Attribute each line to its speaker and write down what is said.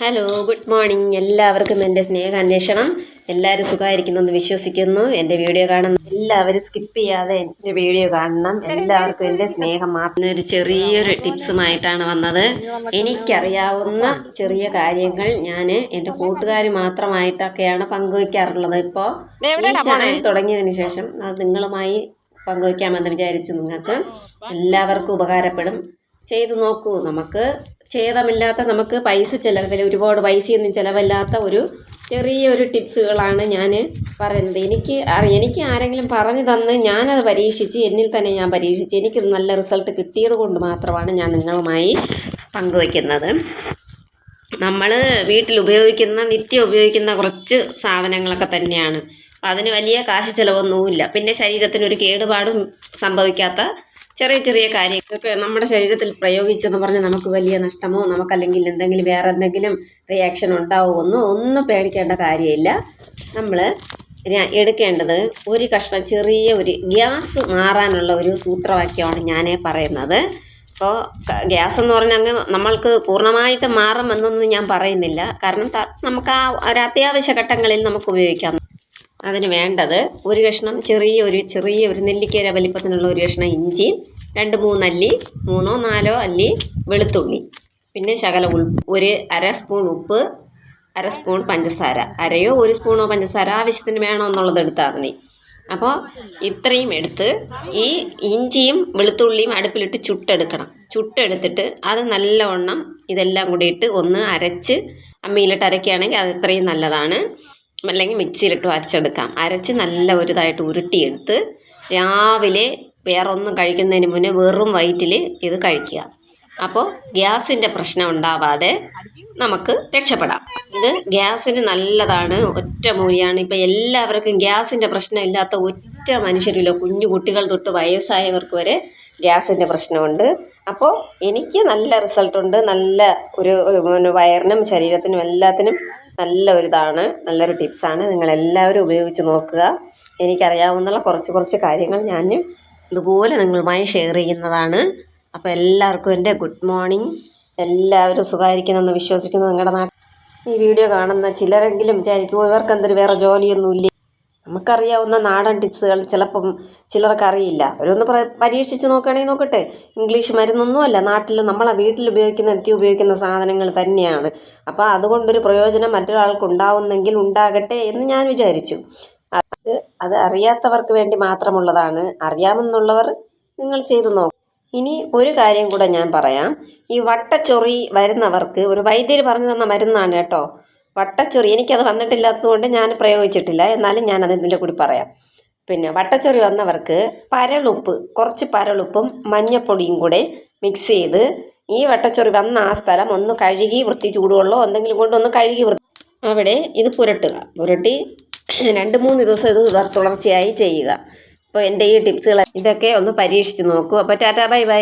Speaker 1: Hello good morning എല്ലാവർക്കും എന്റെ സ്നേഹാന്വേഷണം. എല്ലാവരും സുഖമായിരിക്കുന്നെന്ന് വിശ്വസിക്കുന്നു. എന്റെ വീഡിയോ കാണുന്ന എല്ലാവരും സ്കിപ്പ് ചെയ്യാതെ എന്റെ വീഡിയോ കാണണം. എല്ലാവർക്കും എന്റെ സ്നേഹം മാത്രം. ഒരു ചെറിയൊരു ടിപ്സുമായിട്ടാണ് വന്നത്. എനിക്കറിയാവുന്ന ചെറിയ കാര്യങ്ങൾ ഞാൻ എന്റെ കൂട്ടുകാർ മാത്രമായിട്ടൊക്കെയാണ് പങ്കുവയ്ക്കാറുള്ളത് ഇപ്പോൾ ഈ ചാനൽ തുടങ്ങിയതിന് ശേഷം അത് നിങ്ങളുമായി പങ്കുവയ്ക്കാമെന്ന് വിചാരിച്ചു നിങ്ങൾക്ക്. എല്ലാവർക്കും ഉപകാരപ്പെടും. ചെയ്തു നോക്കൂ. നമുക്ക് ഛേദമില്ലാത്ത നമുക്ക് പൈസ ചിലവിൽ ഒരുപാട് പൈസയൊന്നും ചിലവില്ലാത്ത ഒരു ചെറിയൊരു ടിപ്സുകളാണ് ഞാൻ പറയുന്നത്. എനിക്ക് എനിക്ക് ആരെങ്കിലും പറഞ്ഞു തന്ന് ഞാനത് പരീക്ഷിച്ച് എന്നിൽ തന്നെ ഞാൻ പരീക്ഷിച്ച് എനിക്ക് നല്ല റിസൾട്ട് കിട്ടിയത് കൊണ്ട് മാത്രമാണ് ഞാൻ നിങ്ങളുമായി പങ്കുവയ്ക്കുന്നത് നമ്മൾ വീട്ടിൽ ഉപയോഗിക്കുന്ന നിത്യം ഉപയോഗിക്കുന്ന കുറച്ച് സാധനങ്ങളൊക്കെ തന്നെയാണ്. അതിന് വലിയ കാശ് ചിലവൊന്നുമില്ല. പിന്നെ ശരീരത്തിനൊരു കേടുപാടും സംഭവിക്കാത്ത ചെറിയ ചെറിയ കാര്യങ്ങളൊക്കെ നമ്മുടെ ശരീരത്തിൽ പ്രയോഗിച്ചെന്ന് പറഞ്ഞാൽ നമുക്ക് വലിയ നഷ്ടമോ നമുക്കല്ലെങ്കിൽ എന്തെങ്കിലും വേറെ എന്തെങ്കിലും റിയാക്ഷൻ ഉണ്ടാവുമോ ഒന്നും ഒന്നും പേടിക്കേണ്ട കാര്യമില്ല. നമ്മൾ എടുക്കേണ്ടത് ഒരു കഷ്ണം ചെറിയ ഒരു ഗ്യാസ് മാറാനുള്ള ഒരു സൂത്രവാക്യമാണ് ഞാൻ പറയുന്നത്. അപ്പോൾ ഗ്യാസ് എന്ന് പറഞ്ഞാൽ അങ്ങ് നമ്മൾക്ക് പൂർണമായിട്ട് മാറുമെന്നൊന്നും ഞാൻ പറയുന്നില്ല. കാരണം നമുക്ക് ആ ഒരു അത്യാവശ്യ ഘട്ടങ്ങളിൽ നമുക്ക് ഉപയോഗിക്കാം. അതിന് വേണ്ടത് ഒരു കഷ്ണം ചെറിയ ഒരു ചെറിയ ഒരു നെല്ലിക്കര വലിപ്പത്തിനുള്ള ഒരു കഷ്ണം ഇഞ്ചി രണ്ട് മൂന്നല്ലി മൂന്നോ നാലോ അല്ലി വെളുത്തുള്ളി. പിന്നെ ശകല ഉൾ ഒരു അര സ്പൂൺ ഉപ്പ് അര സ്പൂൺ പഞ്ചസാര. അരയോ ഒരു സ്പൂണോ പഞ്ചസാര ആവശ്യത്തിന് വേണോ എന്നുള്ളത് എടുത്താൽ മതി. അപ്പോൾ ഇത്രയും എടുത്ത് ഈ ഇഞ്ചിയും വെളുത്തുള്ളിയും അടുപ്പിലിട്ട് ചുട്ടെടുക്കണം. ചുട്ടെടുത്തിട്ട് അത് നല്ലവണ്ണം ഇതെല്ലാം കൂടി ഇട്ട് ഒന്ന് അരച്ച് അമ്മിയിലിട്ട് അരയ്ക്കുകയാണെങ്കിൽ അത് ഇത്രയും നല്ലതാണ്. അല്ലെങ്കിൽ മിക്സിയിലിട്ട് അരച്ചെടുക്കാം അരച്ച് നല്ല ഒരു ഇതായിട്ട് ഉരുട്ടിയെടുത്ത് രാവിലെ വേറെ ഒന്നും കഴിക്കുന്നതിന് മുന്നേ വെറും വയറ്റിൽ ഇത് കഴിക്കുക. അപ്പോൾ ഗ്യാസിന്റെ പ്രശ്നം ഉണ്ടാവാതെ നമുക്ക് രക്ഷപ്പെടാം. ഇത് ഗ്യാസിന് നല്ലതാണ്. ഒറ്റ മൂലിയാണ്. ഇപ്പോൾ എല്ലാവർക്കും ഗ്യാസിന്റെ പ്രശ്നം ഇല്ലാത്ത ഒറ്റ മനുഷ്യരില്ല. കുഞ്ഞു കുട്ടികൾ തൊട്ട് വയസ്സായവർക്ക് വരെ ഗ്യാസിന്റെ പ്രശ്നമുണ്ട്. അപ്പോൾ എനിക്ക് നല്ല റിസൾട്ടുണ്ട്. നല്ല ഒരു വയറിനും ശരീരത്തിനും എല്ലാത്തിനും നല്ല ഒരു ഇതാണ് നല്ലൊരു ടിപ്സാണ്. നിങ്ങളെല്ലാവരും ഉപയോഗിച്ച് നോക്കുക. എനിക്കറിയാവുന്ന കുറച്ച് കുറച്ച് കാര്യങ്ങൾ ഞാൻ ഇതുപോലെ നിങ്ങളുമായി ഷെയർ ചെയ്യുന്നതാണ്. അപ്പോൾ എല്ലാവർക്കും എന്റെ ഗുഡ് മോർണിംഗ് എല്ലാവരും സുഖമായിരിക്കുന്നെന്ന് വിശ്വസിക്കുന്നു നിങ്ങളുടെ നാട്ടിൽ. ഈ വീഡിയോ കാണുന്ന ചിലരെങ്കിലും വിചാരിക്കും ഇവർക്ക് എന്തൊരു വേറെ ജോലിയൊന്നുമില്ല? നമുക്കറിയാവുന്ന നാടൻ ടിപ്സുകൾ ചിലപ്പം ചിലർക്ക് അറിയില്ല. അവരൊന്ന് പ്ര- പരീക്ഷിച്ച് നോക്കുകയാണെങ്കിൽ നോക്കട്ടെ. ഇംഗ്ലീഷ് മരുന്നൊന്നുമല്ല നാട്ടിൽ നമ്മളെ വീട്ടിൽ ഉപയോഗിക്കുന്ന എത്തി ഉപയോഗിക്കുന്ന സാധനങ്ങൾ തന്നെയാണ്. അപ്പോൾ അതുകൊണ്ടൊരു പ്രയോജനം മറ്റൊരാൾക്ക് ഉണ്ടാവുന്നെങ്കിൽ ഉണ്ടാകട്ടെ എന്ന് ഞാൻ വിചാരിച്ചു. അത് അത് അറിയാത്തവർക്ക് വേണ്ടി മാത്രമുള്ളതാണ്. അറിയാമെന്നുള്ളവർ നിങ്ങൾ ചെയ്തു നോക്കും. ഇനി ഒരു കാര്യം കൂടെ ഞാൻ പറയാം. ഈ വട്ടച്ചൊറി വരുന്നവർക്ക് ഒരു വൈദ്യർ പറഞ്ഞു തന്ന മരുന്നാണ് കേട്ടോ. വട്ടച്ചൊറി എനിക്കത് വന്നിട്ടില്ലാത്തതുകൊണ്ട് ഞാൻ പ്രയോഗിച്ചിട്ടില്ല. എന്നാലും ഞാൻ അതിന്റെ കൂടി പറയാം. പിന്നെ വട്ടച്ചൊറി വന്നവർക്ക് പരളുപ്പ് കുറച്ച് പരളുപ്പും മഞ്ഞപ്പൊടിയും കൂടെ മിക്സ് ചെയ്ത് ഈ വട്ടച്ചൊറി വന്ന ആ സ്ഥലം ഒന്ന് കഴുകി വൃത്തി ചൂടുവെള്ളമോ എന്തെങ്കിലും കൊണ്ട് ഒന്ന് കഴുകി വൃത്തി അവിടെ ഇത് പുരട്ടുക. പുരട്ടി രണ്ട് മൂന്ന് ദിവസം ഇത് തുടർ- തുടർച്ചയായി ചെയ്യുക. അപ്പോൾ എന്റെ ഈ ടിപ്സുകൾ ഇതൊക്കെ ഒന്ന് പരീക്ഷിച്ച് നോക്കൂ. അപ്പോൾ ടാറ്റാ ബൈ ബൈ.